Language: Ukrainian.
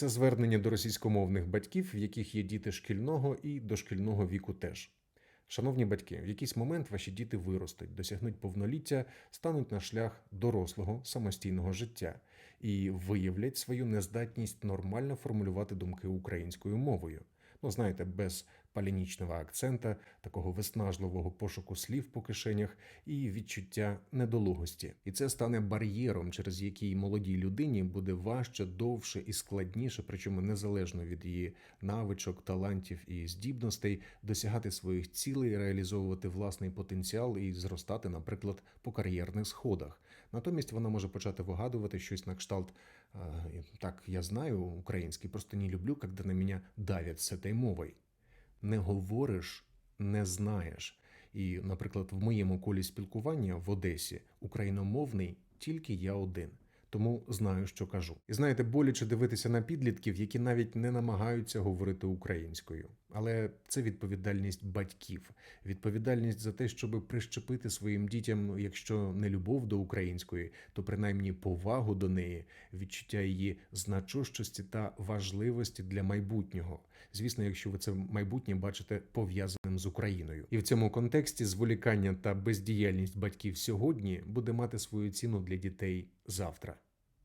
Це звернення до російськомовних батьків, в яких є діти шкільного і дошкільного віку теж. Шановні батьки, в якийсь момент ваші діти виростуть, досягнуть повноліття, стануть на шлях дорослого самостійного життя і виявлять свою нездатність нормально формулювати думки українською мовою. Ну, знаєте, без палінічного акцента, такого виснажливого пошуку слів по кишенях і відчуття недолугості. І це стане бар'єром, через який молодій людині буде важче, довше і складніше, причому незалежно від її навичок, талантів і здібностей, досягати своїх цілей, реалізовувати власний потенціал і зростати, наприклад, по кар'єрних сходах. Натомість вона може почати вигадувати щось на кшталт «Е, так, я знаю український, просто не люблю, когда на меня давят з этой мовою не говориш, не знаєш. І, наприклад, в моєму колі спілкування в Одесі україномовний тільки я один. Тому знаю, що кажу. І знаєте, боляче дивитися на підлітків, які навіть не намагаються говорити українською. Але це відповідальність батьків, відповідальність за те, щоб прищепити своїм дітям, якщо не любов до української, то принаймні повагу до неї, відчуття її значущості та важливості для майбутнього. Звісно, якщо ви це майбутнє бачите пов'язаним з Україною, і в цьому контексті зволікання та бездіяльність батьків сьогодні буде мати свою ціну для дітей завтра.